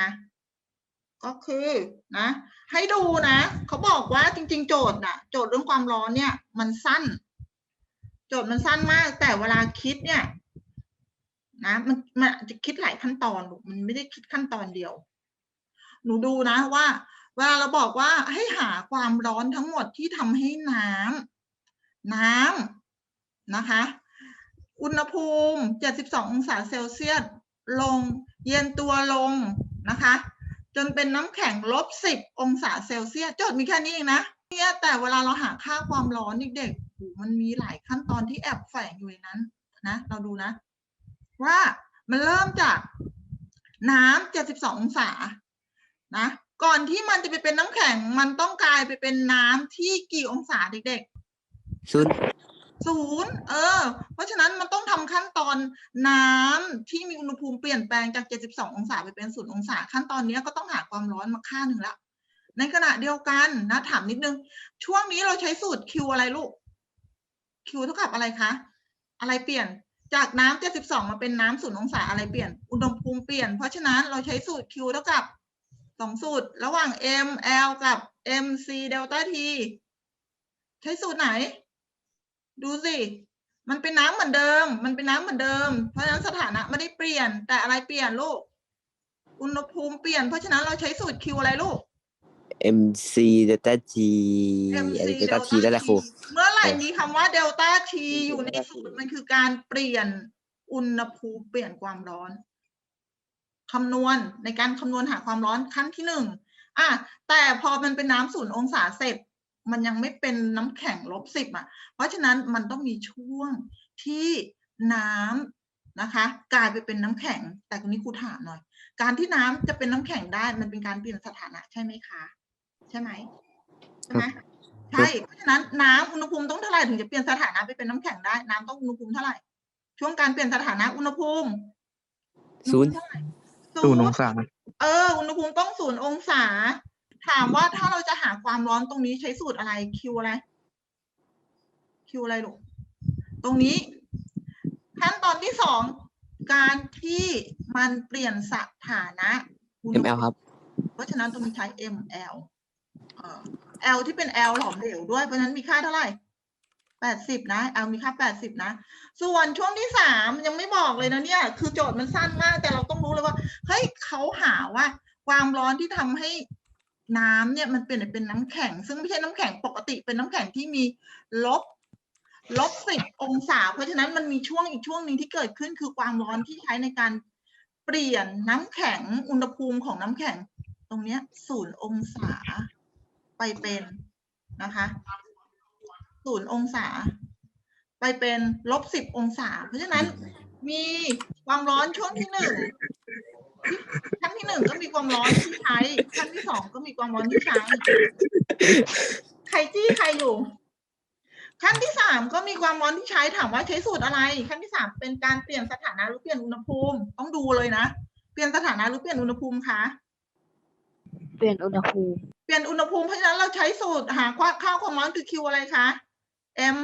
นะ ก็คือนะ ให้ดูนะเขาบอกว่าจริง ๆ โจทย์น่ะโจทย์เรื่องความร้อนเนี่ย มันสั้น โจทย์มันสั้นมาก แต่เวลาคิดเนี่ย นะ มันมันจะคิดหลายขั้นตอนลูมันไม่ได้คิดขั้นตอนเดียว หนูดูนะว่าเวลาเราบอกว่าให้หาความร้อนทั้งหมดที่ทำให้น้ำน้ำนะคะ อุณหภูมิ 72 องศาเซลเซียส ลง เย็นตัวลง นะคะ จนเป็นน้ำแข็งลบ10องศาเซลเซียสโจทย์มีแค่นี้เองนะเนี่ยแต่เวลาเราหาค่าความร้อนเด็กๆมันมีหลายขั้นตอนที่แอบแฝงอยู่ในนั้นนะ เราดูนะ ว่ามันเริ่มจากน้ำ72องศานะก่อนที่มันจะไปเป็นน้ำแข็งมันต้องกลายไปเป็นน้ำที่กี่องศาเด็กๆศูนย์ ศูนย์เออ เพราะฉะนั้นมันต้องทำขั้นตอนน้ำที่มีอุณหภูมิเปลี่ยนแปลงจาก 72 องศาไปเป็นศูนย์องศา ขั้นตอนนี้ก็ต้องหาความร้อนมาค่าหนึ่งละ ในขณะเดียวกันนะถามนิดนึง ช่วงนี้เราใช้สูตร Q อะไรลูก Q เท่ากับอะไรคะ อะไรเปลี่ยนจากน้ำ72 มาเป็นน้ำศูนย์องศาอะไรเปลี่ยน อุณหภูมิเปลี่ยน เพราะฉะนั้นเราใช้สูตร Q เท่ากับสองสูตร ระหว่าง M L กับ M C เดลต้า T ใช้สูตรไหน ดูสิ มันเป็นน้ำเหมือนเดิม มันเป็นน้ำเหมือนเดิม เพราะฉะนั้นสถานะไม่ได้เปลี่ยน แต่อะไรเปลี่ยนลูก อุณหภูมิเปลี่ยน เพราะฉะนั้นเราใช้สูตร Q อะไรลูกเอ็มซีเดลต้าจี MC อะไรเดลต้าทีได้แหละครู เมื่อไหร่เออมีคำว่าเดลต้าทีอยู่ในสูตร มันคือการเปลี่ยนอุณหภูมิเปลี่ยนความร้อนคำนวณในการคำนวณหาความร้อนขั้นที่หนึ่งอะแต่พอมันเป็นน้ำศูนย์องศาเสร็จ มันยังไม่เป็นน้ำแข็งลบสิบอะ เพราะฉะนั้นมันต้องมีช่วงที่น้ำนะคะ กลายไปเป็นน้ำแข็ง แต่ตรงนี้ครูถามหน่อย การที่น้ำจะเป็นน้ำแข็งได้มันเป็นการเปลี่ยนสถานะใช่ไหมคะ ใช่ไหมใช่ไหมใช่เพราะฉะนั้นน้ำอุณหภูมิต้องเท่าไหร่ถึงจะเปลี่ยนสถานะไปเป็นน้ำแข็งได้ น้ำต้องอุณหภูมิเท่าไหร่ ช่วงการเปลี่ยนสถานะอุณหภูมิศูนย์เท่าไหร่ศูนย์องศาเอออุณหภูมิต้องศูนย์องศา ถามว่าถ้าเราจะหาความร้อนตรงนี้ใช้สูตรอะไรคิวอะไรคิวอะไรลูกตรงนี้ ขั้นตอนที่สองการที่มันเปลี่ยนสถานะอุณหเอ็มภูเอลมิครับ เพราะฉะนั้นตรงนี้ใช้ ml เอ่อ L ที่เป็น L หลอมเหลวด้วย เพราะฉะนั้นมีค่าเท่าไหร่แปดสิบนะ L มีค่าแปดสิบนะ ส่วนช่วงที่สามยังไม่บอกเลยนะเนี่ย คือโจทย์มันสั้นมาก แต่เราต้องรู้เลยว่า เฮ้ยเขาหาว่า ความร้อนที่ทำให้ น้ำเนี่ยมันเปลี่ยนเป็นน้ำแข็ง ซึ่งไม่ใช่น้ำแข็งปกติเป็นน้ำแข็งที่มีลบลบสิบองศา เพราะฉะนั้นมันมีช่วงอีกช่วงหนึ่งที่เกิดขึ้นคือความร้อนที่ใช้ในการเปลี่ยนน้ำแข็งอุณหภูมิของน้ำแข็ง ตรงเนี้ยศูนย์องศาไปเป็นนะคะศูนย์องศา ไปเป็นลบสิบองศา เพราะฉะนั้นมีความร้อนช่วงที่หนึ่ง ที่หนึ่งก็มีความร้อนที่ใช้ขั้นที่สองก็มีความร้อนที่ใช้ ใครจี้ใครอยู่ ขั้นที่สามก็มีความร้อนที่ใช้ถามว่าใช้สูตรอะไร ขั้นที่สามเป็นการเปลี่ยนสถานะหรือเปลี่ยนอุณหภูมิ ต้องดูเลยนะ เปลี่ยนสถานะหรือเปลี่ยนอุณหภูมิคะเปลี่ยนอุณหภูมิ เปลี่ยนอุณหภูมิเพราะฉะนั้นเราใช้สูตรหาค่าค่าความร้อนคือ Q อะไรคะ M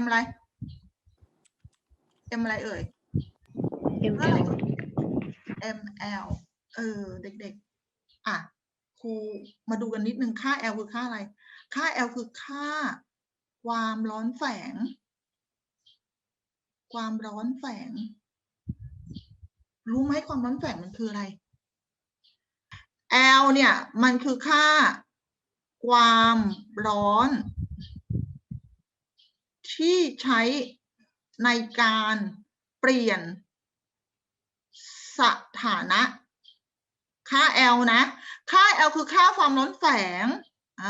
M อะไร M อะไรเอ่ย ml ml เออ เด็กๆ อะ ครูมาดูกันนิดนึง ค่า L คือค่าอะไร ค่า L คือค่า ความร้อนแฝง ความร้อนแฝง รู้ไหมความร้อนแฝงมันคืออะไร L เนี่ย มันคือค่า ความร้อน ที่ใช้ในการเปลี่ยนสถานะ ค่า L นะ ค่า L คือค่าความร้อนแฝง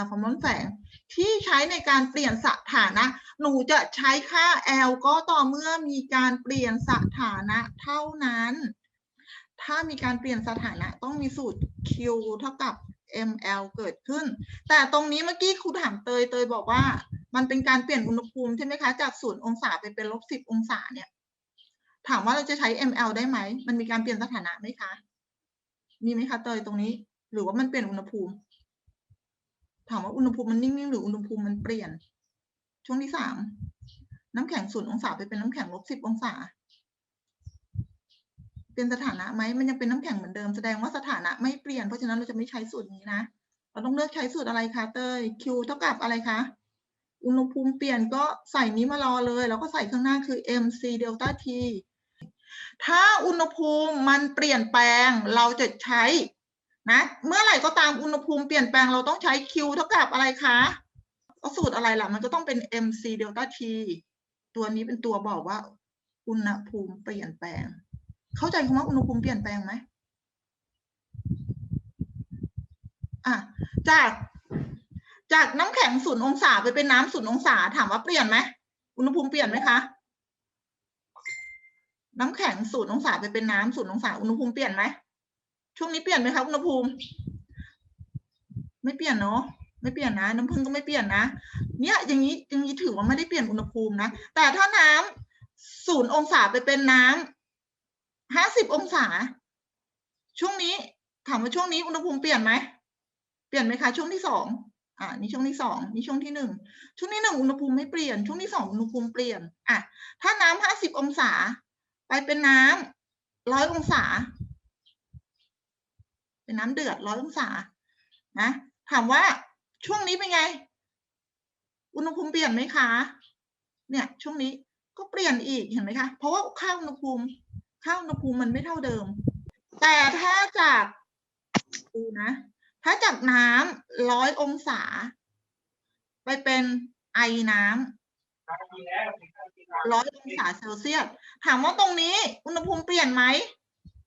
ความร้อนแฝงที่ใช้ในการเปลี่ยนสถานะ หนูจะใช้ค่า L ก็ต่อเมื่อมีการเปลี่ยนสถานะเท่านั้น ถ้ามีการเปลี่ยนสถานะต้องมีสูตร Q เท่ากับ ml เกิดขึ้น แต่ตรงนี้เมื่อกี้ครูถามเตย เตยบอกว่า มันเป็นการเปลี่ยนอุณหภูมิใช่ไหมคะ จากศูนย์องศาไปเป็นลบสิบองศาเนี่ย ถามว่าเราจะใช้ ml ได้ไหม มันมีการเปลี่ยนสถานะไหมคะ มีไหมคะเตยตรงนี้ หรือว่ามันเปลี่ยนอุณหภูมิ ถามว่าอุณหภูมิมันนิ่งๆหรืออุณหภูมิมันเปลี่ยน ช่วงที่สามน้ำแข็งศูนย์องศาไปเป็นน้ำแข็งลบสิบองศาเปลี่ยนสถานะไหมมันยังเป็นน้ำแข็งเหมือนเดิมแสดงว่าสถานะไม่เปลี่ยนเพราะฉะนั้นเราจะไม่ใช้สูตรนี้นะ เราต้องเลือกใช้สูตรอะไรคะเตย Q เท่ากับอะไรคะ อุณหภูมิเปลี่ยนก็ใส่นี้มารอเลย แล้วก็ใส่ข้างหน้าคือ mc delta t ถ้าอุณหภูมิมันเปลี่ยนแปลงเราจะใช้นะเมื่อไหร่ก็ตามอุณหภูมิเปลี่ยนแปลงเราต้องใช้ Q เท่ากับอะไรคะก็สูตรอะไรล่ะ มันก็ต้องเป็น mc delta t ตัวนี้เป็นตัวบอกว่า อุณหภูมิเปลี่ยนแปลง เข้าใจคำว่าอุณหภูมิเปลี่ยนแปลงไหมอะจากจากน้ำแข็งศูนย์องศาไปเป็นน้ำศูนย์องศาถามว่าเปลี่ยนไหมอุณหภูมิเปลี่ยนไหมคะ น้ำแข็งศูนย์องศาไปเป็นน้ำศูนย์องศาอุณหภูมิเปลี่ยนไหมช่วงนี้เปลี่ยนไหมคะอุณหภูมิ ไม่เปลี่ยนเนาะไม่เปลี่ยนนะ น้ำผึ้งก็ไม่เปลี่ยนนะ เนี่ยอย่างนี้อย่างนี้ถือว่าไม่ได้เปลี่ยนอุณหภูมินะแต่ถ้าน้ำศูนย์องศาไปเป็นน้ำห้าสิบองศา ช่วงนี้ถามว่าช่วงนี้อุณหภูมิเปลี่ยนไหมเปลี่ยนไหมคะช่วงที่สองอ่านี่ช่วงที่สองนี่ช่วงที่หนึ่งช่วงที่หนึ่งอุณหภูมิไม่เปลี่ยน ช่วงที่สองอุณหภูมิเปลี่ยนอะถ้าน้ำห้าสิบองศา ไปเป็นน้ำร้อยองศา เป็นน้ำเดือดร้อยองศา นะ ถามว่าช่วงนี้เป็นไง อุณหภูมิเปลี่ยนไหมคะ เนี่ย ช่วงนี้ก็เปลี่ยนอีกเห็นไหมคะ เพราะว่าค่าอุณหภูมิค่าอุณหภูมิมันไม่เท่าเดิม แต่ถ้าจากดูนะ ถ้าจากน้ำร้อยองศา ไปเป็นไอน้ำ ร้อยองศาเซลเซียส ถามว่าตรงนี้ อุณหภูมิเปลี่ยนไหม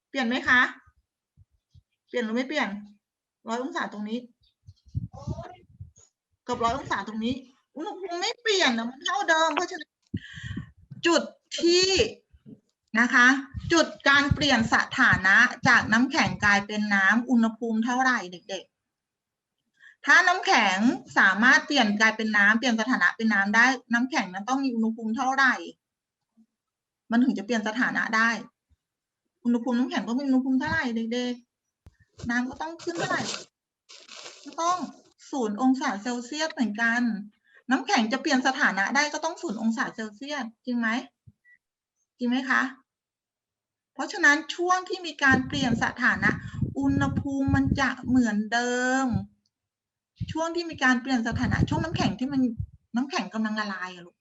เปลี่ยนไหมคะ เปลี่ยนหรือไม่เปลี่ยน ร้อยองศาตรงนี้ กับร้อยองศาตรงนี้ อุณหภูมิไม่เปลี่ยนนะมันเท่าเดิม เพราะฉะนั้นจุดที่นะคะ จุดการเปลี่ยนสถานะจากน้ำแข็งกลายเป็นน้ำอุณหภูมิเท่าไหร่เด็ก ๆ ถ้าน้ำแข็งสามารถเปลี่ยนกลายเป็นน้ำเปลี่ยนสถานะเป็นน้ำได้ น้ำแข็งนั้นต้องมีอุณหภูมิเท่าไหร่ มันถึงจะเปลี่ยนสถานะได้ อุณหภูมิน้ำแข็งต้องมีอุณหภูมิเท่าไหร่เด็กๆน้ำก็ต้องขึ้นเท่าไหร่ก็ต้องศูนย์องศาเซลเซียสเหมือนกัน น้ำแข็งจะเปลี่ยนสถานะได้ก็ต้องศูนย์องศาเซลเซียสจริงไหมจริงไหมคะ เพราะฉะนั้นช่วงที่มีการเปลี่ยนสถานะ อุณหภูมิมันจะเหมือนเดิม ช่วงที่มีการเปลี่ยนสถานะช่วงน้ำแข็งที่มันน้ำแข็งกำลังละลายอะลูก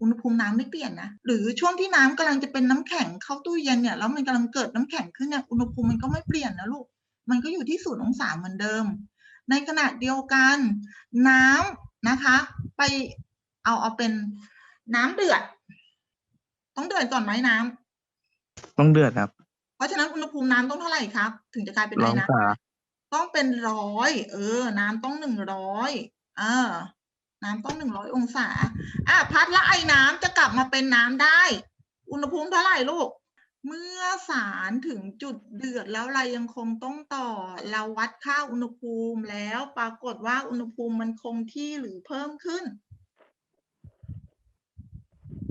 อุณหภูมิน้ำไม่เปลี่ยนนะหรือช่วงที่น้ำกำลังจะเป็นน้ำแข็งเข้าตู้เย็นเนี่ยแล้วมันกำลังเกิดน้ำแข็งขึ้นเนี่ยอุณหภูมิมันก็ไม่เปลี่ยนนะลูกมันก็อยู่ที่ศูนย์องศาเหมือนเดิม ในขณะเดียวกัน น้ำนะคะ ไปเอาเอาเป็นน้ำเดือด ต้องเดือดก่อนไหมน้ำต้องเดือดครับ เพราะฉะนั้นอุณหภูมิน้ำต้องเท่าไหร่ครับ ถึงจะกลายเป็นร้ไอองน้ศาำ ต้องเป็นร้อยเออ น้ำต้องหนึ่งร้อยเออ น้ำต้องหนึ่งร้อยองศา อะพัดและไอ้น้ำจะกลับมาเป็นน้ำได้ อุณหภูมิเท่าไหร่ลูก เมื่อสารถึงจุดเดือดแล้วเรายังคงต้องต่อ เราวัดค่าอุณหภูมิแล้วปรากฏว่าอุณหภูมิมันคงที่หรือเพิ่มขึ้น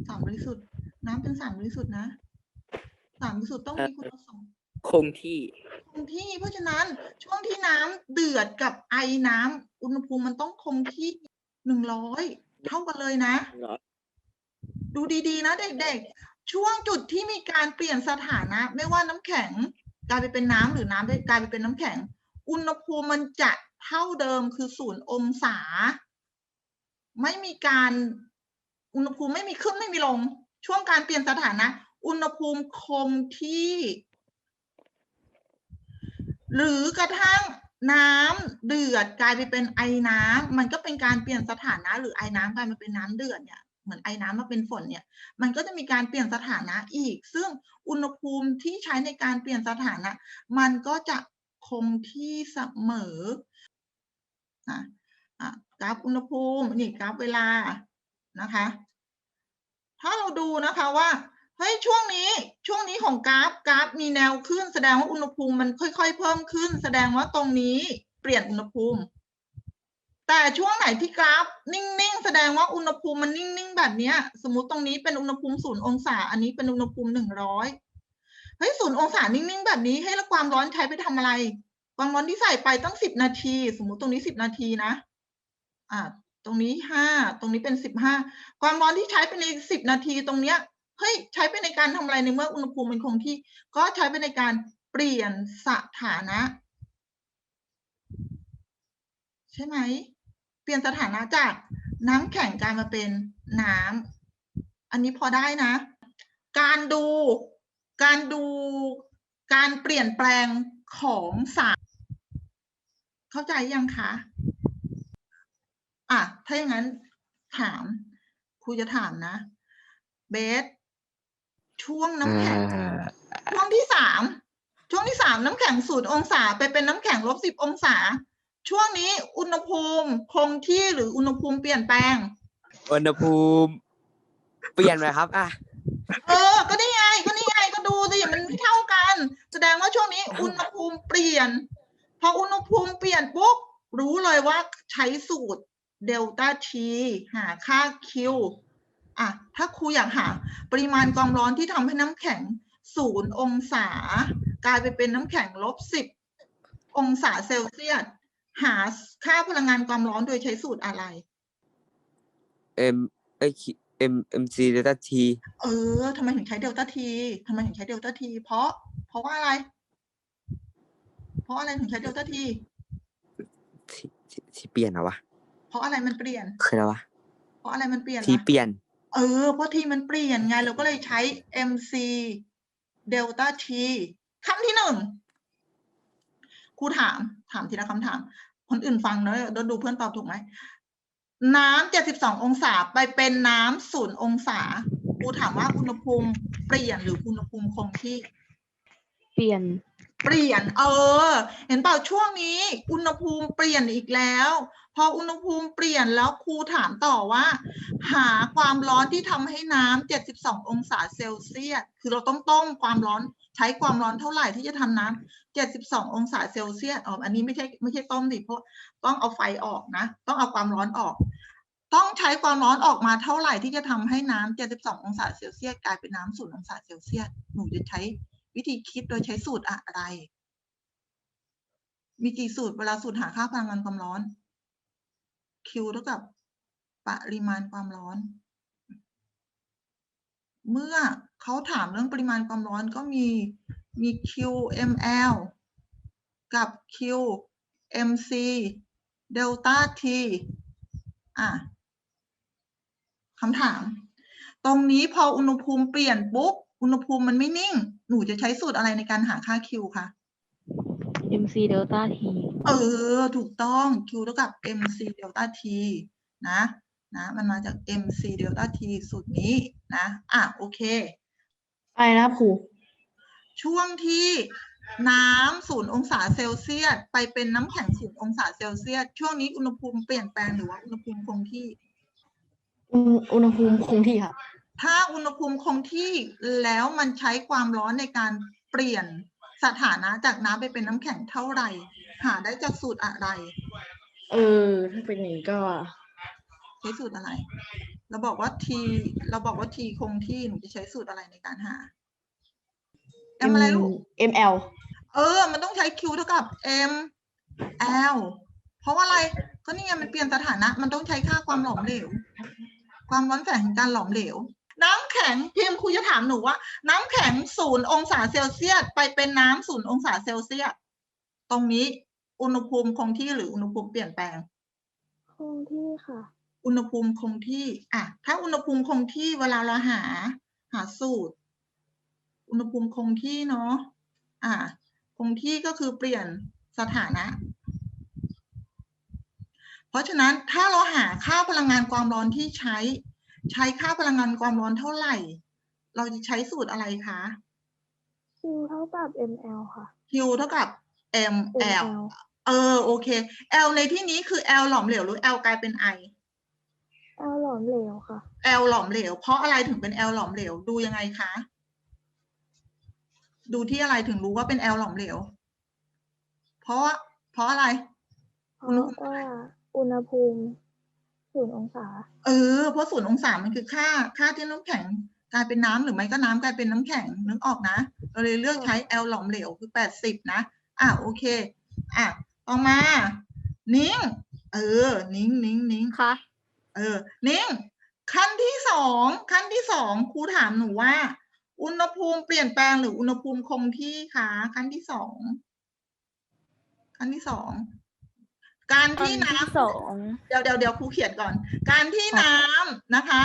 สารบริสุทธิ์น้ำเป็นสารบริสุทธิ์นะสารบริสุทธิ์ต้องมีคุณสมบัติ คงที่ คงที่เพราะฉะนั้นช่วงที่น้ำเดือดกับไอน้ำอุณหภูมิมันต้องคงที่หนึ่งร้อยเท่ากันเลยนะ ดูดีๆ นะเด็กๆ ช่วงจุดที่มีการเปลี่ยนสถานะ ไม่ว่าน้ำแข็งกลายไปเป็นน้ำหรือน้ำกลายไปเป็นน้ำแข็ง อุณหภูมิมันจะเท่าเดิมคือศูนย์องศา ไม่มีการอุณหภูมิไม่มีขึ้นไม่มีลง ช่วงการเปลี่ยนสถานะ อุณหภูมิคงที่ หรือกระทั่งน้ำเดือดกลายไปเป็นไอน้ำมันก็เป็นการเปลี่ยนสถานะ หรือไอน้ำกลายมาเป็นน้ำเดือดเนี่ยเหมือนไอน้ำมาเป็นฝนเนี่ย มันก็จะมีการเปลี่ยนสถานะอีก ซึ่งอุณหภูมิที่ใช้ในการเปลี่ยนสถานะ มันก็จะคงที่เสมอนะอะกราฟอุณหภูมินี่กราฟเวลานะคะ ถ้าเราดูนะคะว่า เฮ้ยช่วงนี้ช่วงนี้ของกราฟกราฟมีแนวขึ้น แสดงว่าอุณหภูมิมันค่อยๆ เพิ่มขึ้น แสดงว่าตรงนี้เปลี่ยนอุณหภูมิ แต่ช่วงไหนที่กราฟนิ่งๆ แสดงว่าอุณหภูมิมันนิ่งๆ แบบเนี้ยสมมติตรงนี้เป็นอุณหภูมิศูนย์องศา อันนี้เป็นอุณหภูมิหนึ่งร้อยเฮ้ยศูนย์องศานิ่งๆ แบบนี้ให้แล้วความร้อนใช้ไปทำอะไร ความร้อนที่ใส่ไปตั้งสิบนาที สมมติตรงนี้สิบนาทีนะอ่าตรงนี้ห้าตรงนี้เป็นสิบห้าความร้อนที่ใช้ไปในสิบนาทีตรงเนี้ย เฮ้ยใช้ไปในการทำอะไรในเมื่ออุณหภูมิมันคงที่ ก็ใช้ไปในการเปลี่ยนสถานะ ใช่ไหม เปลี่ยนสถานะจากน้ำแข็งกลายมาเป็นน้ำอันนี้พอได้นะ การดูการดูการเปลี่ยนแปลงของสารเข้าใจยังคะอะถ้าอย่างนั้นถามครูจะถามนะ เบส ช่วงน้ำแข็งอ่าช่วงที่สามช่วงที่สามน้ำแข็งศูนย์องศา ไปเป็นน้ำแข็งลบสิบองศา ช่วงนี้อุณหภูมิคงที่หรืออุณหภูมิเปลี่ยนแปลง อุณหภูมิ เปลี่ยนไหมครับอะเออ ก็นี่ไงก็นี่ไงก็ดูสิมันไม่เท่ากัน แสดงว่าช่วงนี้อุณหภูมิเปลี่ยน พออุณหภูมิเปลี่ยนปุ๊บรู้เลยว่าใช้สูตรเดลต้าทีหาค่าคิว อะถ้าครูอยากหาปริมาณความร้อนที่ทำให้น้ำแข็งศูนย์องศา กลายไปเป็นน้ำแข็งลบสิบองศาเซลเซียสหาค่าพลังงานความร้อนโดยใช้สูตรอะไร M เอ้ย M M C เดลต้า T เออทำไมถึงใช้เดลต้าทีทำไมถึงใช้เดลต้าทีเพราะ เพราะว่าอะไร เพราะอะไรถึงใช้เดลต้าทีที่ที่ที่เปลี่ยนเหรอวะเพราะอะไรมันเปลี่ยน คืออะไรวะเพราะอะไรมันเปลี่ยนที่ล่ะเปลี่ยน เออ เพราะทีมันเปลี่ยนไง เราก็เลยใช้ mc เดลต้าทีคำที่หนึ่งครูถาม ถามทีละคำถาม คนอื่นฟังเนอะเดี๋ยวดูเพื่อนตอบถูกไหม น้ำเจ็ดสิบสององศาไปเป็นน้ำศูนย์องศาครูถามว่าอุณหภูมิเปลี่ยนหรืออุณหภูมิคงที่ เปลี่ยน เปลี่ยน เออ เห็นเปล่าช่วงนี้ อุณหภูมิเปลี่ยนอีกแล้ว พออุณหภูมิเปลี่ยนแล้วครูถามต่อว่า หาความร้อนที่ทำให้น้ำ72 องศาเซลเซียส คือเราต้องต้มความร้อนใช้ความร้อนเท่าไหร่ที่จะทำน้ำ72 องศาเซลเซียสอ๋ออันนี้ไม่ใช่ไม่ใช่ต้มดิเพราะต้องเอาไฟออกนะ ต้องเอาความร้อนออก ต้องใช้ความร้อนออกมาเท่าไหร่ที่จะทำให้น้ำ72 องศาเซลเซียสกลายเป็นน้ำศูนย์องศาเซลเซียส หนูจะใช้วิธีคิดโดยใช้สูตรอะไร มีกี่สูตรเวลาสูตรหาค่าพลังงานความร้อน เท่ากับปริมาณความร้อน เมื่อเขาถามเรื่องปริมาณความร้อนก็มีมี QML กับ QMC เดลต้า T อะคำถาม ตรงนี้พออุณหภูมิเปลี่ยนปุ๊บ อุณหภูมิมันไม่นิ่ง หนูจะใช้สูตรอะไรในการหาค่า Q คะ mc เดลต้า t เออ ถูกต้อง Q เท่ากับ mc เดลต้า t นะนะมันมาจาก mc เดลต้า t สูตรนี้นะอะโอเคอะไรนะครับครูช่วงที่น้ำศูนย์องศาเซลเซียสไปเป็นน้ำแข็งศูนย์องศาเซลเซียสช่วงนี้อุณหภูมิเปลี่ยนแปลงหรือว่าอุณหภูมิคงที่ อุณอุณหภูมิคงที่ครับถ้าอุณหภูมิคงที่แล้วมันใช้ความร้อนในการเปลี่ยน สถานะจากน้ำไปเป็นน้ำแข็งเท่าไหร่ หาได้จากสูตรอะไร เออ ถ้าเป็นอย่างนี้ก็ ใช้สูตรอะไร เราบอกว่า t เราบอกว่า t คงที่หนูจะใช้สูตรอะไรในการหา m อะไรลูก ml เออ มันต้องใช้ q เท่ากับ m l เพราะว่าอะไร ก็นี่ไงมันเปลี่ยนสถานะ มันต้องใช้ค่าความหลอมเหลว ความร้อนแฝงของการหลอมเหลว น้ำแข็งพิมพ์ครูจะถามหนูว่า น้ำแข็งศูนย์องศาเซลเซียสไปเป็นน้ำศูนย์องศาเซลเซียสตรงนี้อุณหภูมิคงที่หรืออุณหภูมิเปลี่ยนแปลง คงที่ค่ะ อุณหภูมิคงที่อะถ้าอุณหภูมิคงที่เวลาเราหา หาสูตร อุณหภูมิคงที่เนาะอะคงที่ก็คือเปลี่ยนสถานะ เพราะฉะนั้นถ้าเราหาค่าพลังงานความร้อนที่ใช้ ใช้ค่าพลังงานความร้อนเท่าไหร่ เราจะใช้สูตรอะไรคะ Q เท่ากับ ml ค่ะ Q เท่ากับ ml ml เออโอเค L ในที่นี้คือ L หลอมเหลวหรือ L กลายเป็น I L หลอมเหลวค่ะ L หลอมเหลว เพราะอะไรถึงเป็น L หลอมเหลวดูยังไงคะดูที่อะไรถึงรู้ว่าเป็น L หลอมเหลว เพราะว่าเพราะอะไรเพราะว่าอุณหภูมิ ศูนย์องศา เออเพราะศูนย์องศามันคือค่าค่าที่น้ำแข็งกลายเป็นน้ำหรือไม่ก็น้ำกลายเป็นน้ำแข็งนึกออกนะเราเลยเลือกใช้ L หลอมเหลวคือแปดสิบนะอะโอเคอะต่อมา นิ้งเออ นิ้งนิ้งนิ้งค่ะ เออ นิ้งขั้นที่สองขั้นที่สองครูถามหนูว่า อุณหภูมิเปลี่ยนแปลงหรืออุณหภูมิคงที่คะขั้นที่สองขั้นที่สอง การขั้นที่ที่น้ำสองเดี๋ยวเดี๋ยวเดี๋ยวครูเขียนก่อน การที่น้ำนะคะ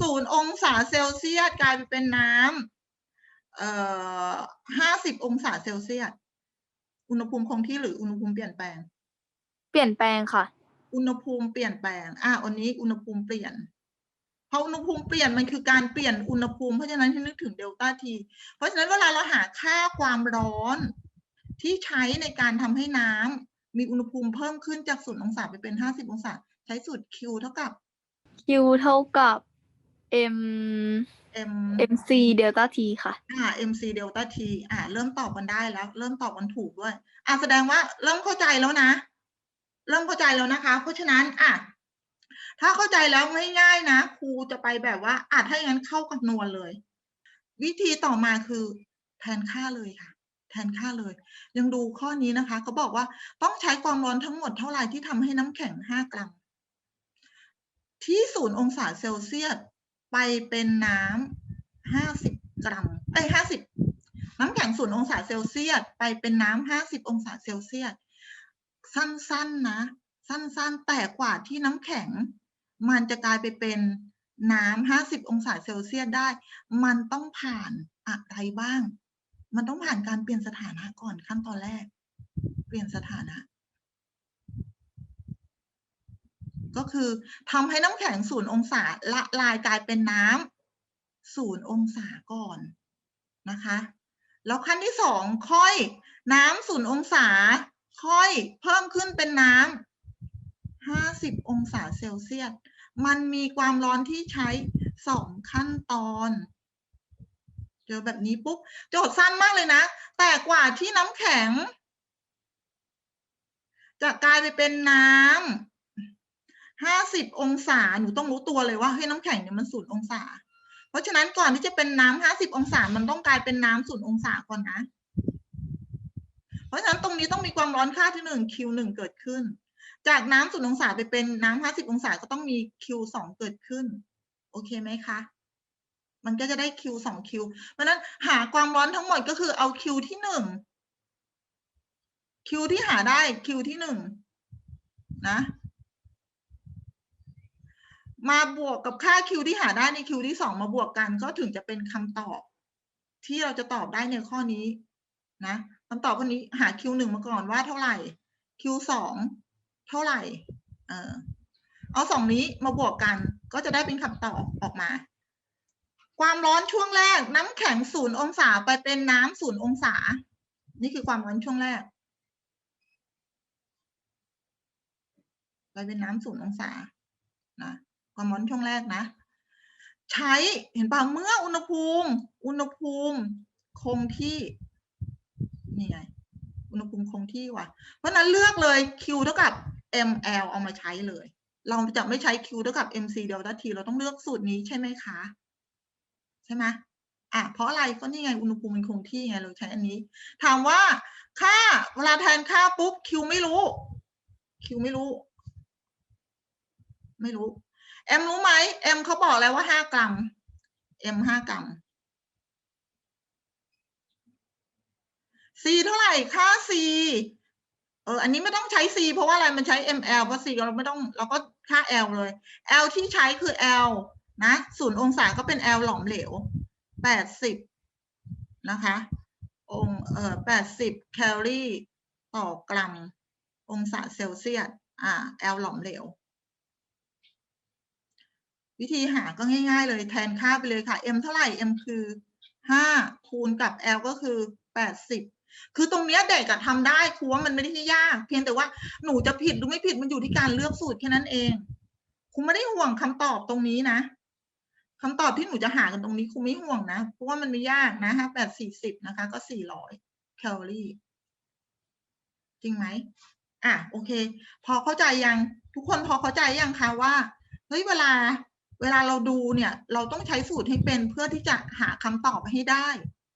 ศูนย์องศาเซลเซียสกลายไปเป็นน้ำเอ่อห้าสิบองศาเซลเซียสอุณหภูมิคงที่หรืออุณหภูมิเปลี่ยนแปลง เปลี่ยนแปลงค่ะ อุณหภูมิเปลี่ยนแปลง อะอันนี้อุณหภูมิเปลี่ยนเพราะอุณหภูมิเปลี่ยนมันคือการเปลี่ยนอุณหภูมิเพราะฉะนั้นให้นึกถึงเดลต้าทีเพราะฉะนั้นเวลาเราหาค่าความร้อนที่ใช้ในการทำให้น้ำ มีอุณหภูมิเพิ่มขึ้นจากศูนย์องศาไปเป็นห้าสิบองศา ใช้สูตร Q เท่ากับ Q เท่ากับ M M MC เดลต้า T ค่ะ อ่า MC เดลต้า T อ่า เริ่มตอบกันได้แล้ว เริ่มตอบกันถูกด้วย อ่าแสดงว่าเริ่มเข้าใจแล้วนะ เริ่มเข้าใจแล้วนะคะ เพราะฉะนั้นอะถ้าเข้าใจแล้วง่ายๆนะครูจะไปแบบว่าอาจถ้าอย่างนั้นเข้ากับนวลเลย วิธีต่อมาคือแทนค่าเลยค่ะ แทนค่าเลย ยังดูข้อนี้นะคะเขาบอกว่าต้องใช้ความร้อนทั้งหมดเท่าไหร่ที่ทำให้น้ำแข็ง 5 กรัม ที่ศูนย์องศาเซลเซียสไปเป็นน้ำห้าสิบกรัมเอ้ยห้าสิบน้ำแข็งศูนย์องศาเซลเซียสไปเป็นน้ำห้าสิบองศาเซลเซียสสั้นๆนะ สั้นๆ แต่กว่าที่น้ำแข็ง มันจะกลายไปเป็นน้ำห้าสิบองศาเซลเซียสได้ มันต้องผ่านอะไรบ้าง มันต้องผ่านการเปลี่ยนสถานะก่อนขั้นตอนแรก เปลี่ยนสถานะ ก็คือทำให้น้ำแข็งศูนย์องศาละลายกลายเป็นน้ำศูนย์องศาก่อนนะคะ แล้วขั้นที่สองค่อยน้ำศูนย์องศา ค่อยเพิ่มขึ้นเป็นน้ำห้าสิบองศาเซลเซียส มันมีความร้อนที่ใช้สองขั้นตอน เจอแบบนี้ปุ๊บโจทย์สั้นมากเลยนะ แต่กว่าที่น้ำแข็ง จะกลายไปเป็นน้ำห้าสิบองศา หนูต้องรู้ตัวเลยว่าเฮ้ยน้ำแข็งเนี่ยมันศูนย์องศา เพราะฉะนั้นก่อนที่จะเป็นน้ำห้าสิบองศา มันต้องกลายเป็นน้ำศูนย์องศาก่อนนะ เพราะฉะนั้นตรงนี้ต้องมีความร้อนค่าที่หนึ่ง Q หนึ่งเกิดขึ้น จากน้ำศูนย์องศาไปเป็นน้ำห้าสิบองศาก็ต้องมี Q สองเกิดขึ้น โอเคไหมคะ มันก็จะได้ Q สอง Q เพราะฉะนั้นหาความร้อนทั้งหมดก็คือเอา Q ที่หนึ่ง Q ที่หาได้ Q ที่หนึ่งนะ มาบวกกับค่า Q ที่หาได้ใน Q ที่สองมาบวกกันก็ถึงจะเป็นคำตอบ ที่เราจะตอบได้ในข้อนี้นะคำตอบข้อนี้หา Q หนึ่งมาก่อนว่าเท่าไหร่ Q สองเท่าไหร่ เออเอาสองนี้มาบวกกันก็จะได้เป็นคำตอบออกมา ความร้อนช่วงแรก น้ำแข็งศูนย์องศาไปเป็นน้ำศูนย์องศา นี่คือความร้อนช่วงแรกไปเป็นน้ำศูนย์องศานะความร้อนช่วงแรกนะ ใช้เห็นป่ะเมื่ออุณหภูมิ อุณหภูมิคงที่นี่ไงอุณหภูมิคงที่ว่ะ เพราะฉะนั้นเลือกเลย Q เท่ากับ ml เอามาใช้เลย เราจะไม่ใช้ Q เท่ากับ mc delta t เราต้องเลือกสูตรนี้ใช่ไหมคะ ใช่ไหมอะเพราะอะไรก็นี่ไงอุณหภูมิมันคงที่ไงเราใช้อันนี้ ถามว่าค่าเวลาแทนค่าปุ๊บ Q ไม่รู้ Q ไม่รู้ ไม่รู้ M รู้ไหม M เขาบอกแล้วว่าห้ากรัม M ห้ากรัม C เท่าไหร่ค่า C เอออันนี้ไม่ต้องใช้ C เพราะว่าอะไรมันใช้ ml เพราะ C เราไม่ต้องเราก็ค่า L เลย L ที่ใช้คือ L นะศูนย์องศาก็เป็น L หลอมเหลวแปดสิบนะคะ องเอ่อแปดสิบแคลอรี่ต่อกรัม องศาเซลเซียส อ่า L หลอมเหลว วิธีหาก็ง่าย ๆ เลยแทนค่าไปเลยค่ะ m เท่าไหร่ m คือห้าคูณกับ l ก็คือแปดสิบคือตรงเนี้ยเด็กอะทำได้ครูว่ามันไม่ได้ยาก เพียงแต่ว่าหนูจะผิดหรือไม่ผิดมันอยู่ที่การเลือกสูตรแค่นั้นเองครูไม่ได้ห่วงคำตอบตรงนี้นะ คำตอบที่หนูจะหากันตรงนี้ครูไม่ห่วงนะเพราะว่ามันไม่ยากนะห้าแปดสี่สิบนะคะ ก็สี่ร้อยแคลอรี่จริงไหมอะโอเค พอเข้าใจยังทุกคนพอเข้าใจยังคะว่าเฮ้ยเวลา เวลาเราดูเนี่ย เราต้องใช้สูตรให้เป็นเพื่อที่จะหาคำตอบให้ได้